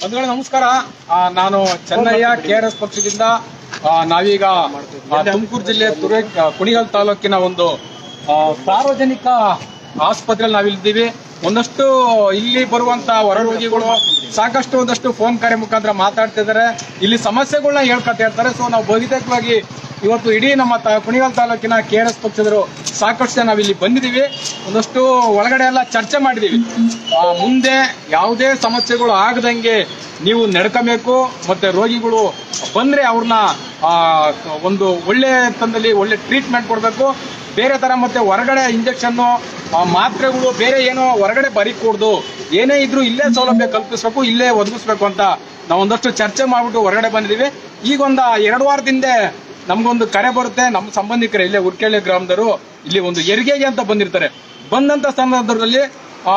ಬಂಧುಗಳೇ, ನಮಸ್ಕಾರ. ನಾನು ಚೆನ್ನಯ್ಯ ಕೆ ಆರ್ ಎಸ್ ಪಕ್ಷದಿಂದ ನಾವೀಗ ತುಮಕೂರು ಜಿಲ್ಲೆ ತುರೆ ಕುಣಿಗಲ್ ತಾಲೂಕಿನ ಒಂದು ಸಾರ್ವಜನಿಕ ಆಸ್ಪತ್ರೆಯಲ್ಲಿ ನಾವಿಲ್ಲಿದ್ದೀವಿ. ಒಂದಷ್ಟು ಇಲ್ಲಿ ಬರುವಂತ ಹೊರ ರೋಗಿಗಳು ಸಾಕಷ್ಟು ಒಂದಷ್ಟು ಫೋನ್ ಕರೆ ಮುಖಾಂತರ ಮಾತಾಡ್ತಿದ್ದಾರೆ. ಇಲ್ಲಿ ಸಮಸ್ಯೆಗಳನ್ನ ಹೇಳ್ಕೊತಾ ಇರ್ತಾರೆ. ಸೊ ನಾವು ಬಹುತೇಕವಾಗಿ ಇವತ್ತು ಇಡೀ ನಮ್ಮ ತ, ಕುಣಿಗಲ್ ತಾಲೂಕಿನ ಕೆ ಆರ್ ಎಸ್ ಪಕ್ಷದರು ಸಾಕಷ್ಟು ಜನ ನಾವಿಲ್ಲಿ ಬಂದಿದ್ದೀವಿ. ಒಂದಷ್ಟು ಒಳಗಡೆ ಎಲ್ಲ ಚರ್ಚೆ ಮಾಡಿದೀವಿ ಮುಂದೆ ಯಾವುದೇ ಸಮಸ್ಯೆಗಳು ಆಗದಂಗೆ ನೀವು ನಡ್ಕೋಬೇಕು, ಮತ್ತೆ ರೋಗಿಗಳು ಬಂದ್ರೆ ಅವ್ರನ್ನ ಒಂದು ಒಳ್ಳೆ ತಂದಲ್ಲಿ ಒಳ್ಳೆ ಟ್ರೀಟ್ಮೆಂಟ್ ಕೊಡಬೇಕು. ಬೇರೆ ತರ ಮತ್ತೆ ಹೊರಗಡೆ ಇಂಜೆಕ್ಷನ್ ಮಾತ್ರೆಗಳು ಬೇರೆ ಏನೋ ಹೊರಗಡೆ ಬರೀಕೂಡ್ದು. ಏನೇ ಇದ್ರೂ ಇಲ್ಲೇ ಸೌಲಭ್ಯ ಕಲ್ಪಿಸ್ಬೇಕು, ಇಲ್ಲೇ ಒದಗಿಸ್ಬೇಕು ಅಂತ ನಾವು ಒಂದಷ್ಟು ಚರ್ಚೆ ಮಾಡಿಬಿಟ್ಟು ಹೊರಗಡೆ ಬಂದಿದ್ದೀವಿ. ಈಗ ಒಂದು ಎರಡು ವಾರದಿಂದ ನಮ್ಗೊಂದು ಕರೆ ಬರುತ್ತೆ. ನಮ್ಮ ಸಂಬಂಧಿಕರು ಇಲ್ಲೇ ಉರ್ಕೆಳ್ಳಿ ಗ್ರಾಮದವರು ಇಲ್ಲಿ ಒಂದು ಹೆರಿಗೆಗೆ ಅಂತ ಬಂದಿರ್ತಾರೆ. ಬಂದಂತ ಸಂದರ್ಭದಲ್ಲಿ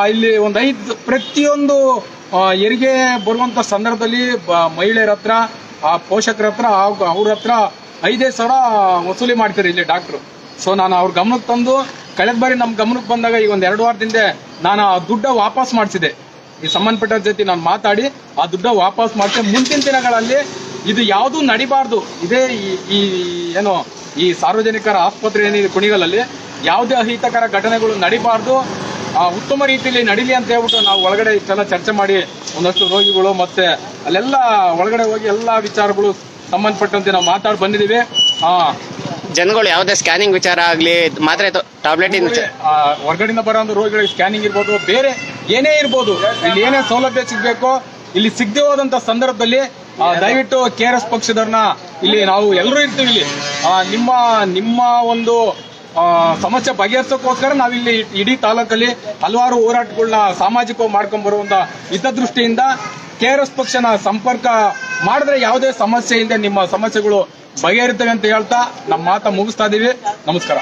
ಇಲ್ಲಿ ಒಂದು ಐದು ಪ್ರತಿಯೊಂದು ಹೆರಿಗೆ ಬರುವಂತ ಸಂದರ್ಭದಲ್ಲಿ, ಬ- ಮಹಿಳೆಯರ ಹತ್ರ, ಆ, ಪೋಷಕರ ಹತ್ರ ಹಾಗೂ ಅವ್ರ ಹತ್ರ ಐದೈದು ಸಾವಿರ ವಸೂಲಿ ಮಾಡ್ತಾರೆ ಇಲ್ಲಿ ಡಾಕ್ಟ್ರು. ಸೊ ನಾನು ಅವ್ರ ಗಮನಕ್ಕೆ ತಂದು, ಕಳೆದ ಬಾರಿ ನಮ್ಮ ಗಮನಕ್ಕೆ ಬಂದಾಗ ಈಗ ಒಂದು ಎರಡು ವಾರದಿಂದ ನಾನು ಆ ದುಡ್ಡ ವಾಪಸ್ ಮಾಡಿಸಿದೆ. ಈ ಸಂಬಂಧಪಟ್ಟ ಜೊತೆ ನಾನು ಮಾತಾಡಿ, ಆ ದುಡ್ಡ ವಾಪಸ್ ಮಾಡಿಸಿ ಮುಂದಿನ ದಿನಗಳಲ್ಲಿ ಇದು ಯಾವುದು ನಡಿಬಾರ್ದು. ಇದೇ ಈ- ಏನು ಈ ಸಾರ್ವಜನಿಕರ ಆಸ್ಪತ್ರೆ ಏನಿದೆ ಕುಣಿಗಲಲ್ಲಿ ಯಾವುದೇ ಅಹಿತಕರ ಘಟನೆಗಳು ನಡಿಬಾರ್ದು. ಆ, ಉತ್ತಮ ರೀತಿಯಲ್ಲಿ ನಡೀಲಿ ಅಂತ ಹೇಳ್ಬಿಟ್ಟು ನಾವು ಒಳಗಡೆ ಇಷ್ಟೆಲ್ಲ ಚರ್ಚೆ ಮಾಡಿ ಒಂದಷ್ಟು ರೋಗಿಗಳು ಮತ್ತೆ ಅಲ್ಲೆಲ್ಲ ಒಳಗಡೆ ಹೋಗಿ ಎಲ್ಲ ವಿಚಾರಗಳು ಸಂಬಂಧಪಟ್ಟಂತೆ ನಾವು ಮಾತಾಡಿ ಬಂದಿದ್ದೀವಿ. ಆ ಜನಗಳು ಯಾವುದೇ ಸ್ಕ್ಯಾನಿಂಗ್ ವಿಚಾರ ಆಗಲಿ ಮಾತ್ರೆ ಟಾಬ್ಲೆಟ್ ಆ, ಹೊರಗಡೆಯಿಂದ ಬರೋ ರೋಗಿಗಳಿಗೆ ಸ್ಕ್ಯಾನಿಂಗ್ ಇರ್ಬೋದು ಬೇರೆ ಏನೇ ಇರ್ಬೋದು ಇಲ್ಲಿ ಏನೇ ಸೌಲಭ್ಯ ಸಿಗ್ಬೇಕು ಇಲ್ಲಿ ಸಿಗದೆ ಸಂದರ್ಭದಲ್ಲಿ ದಯವಿಟ್ಟು ಕೆ ಆರ್ ಎಸ್ ಪಕ್ಷದವ್ರನ್ನ ಇಲ್ಲಿ ನಾವು ಎಲ್ಲರೂ ಇರ್ತೀವಿ ಇಲ್ಲಿ. ನಿಮ್ಮ ನಿಮ್ಮ ಒಂದು ಸಮಸ್ಯೆ ಬಗೆಹರಿಸೋಕ್ಕೋಸ್ಕರ ನಾವಿಲ್ಲಿ ಇಡೀ ತಾಲೂಕಲ್ಲಿ ಹಲವಾರು ಹೋರಾಟಗಳನ್ನ ಸಾಮಾಜಿಕವಾಗಿ ಮಾಡ್ಕೊಂಡ್ ಬರುವಂತ ಹಿತದೃಷ್ಟಿಯಿಂದ ಕೆ ಆರ್ ಎಸ್ ಪಕ್ಷನ ಸಂಪರ್ಕ ಮಾಡಿದ್ರೆ ಯಾವುದೇ ಸಮಸ್ಯೆಯಿಂದ ನಿಮ್ಮ ಸಮಸ್ಯೆಗಳು ಬಗೆಹರಿತವೆ ಅಂತ ಹೇಳ್ತಾ ನಮ್ಮ ಮಾತ ಮುಗಿಸ್ತಾ ಇದೀವಿ. ನಮಸ್ಕಾರ.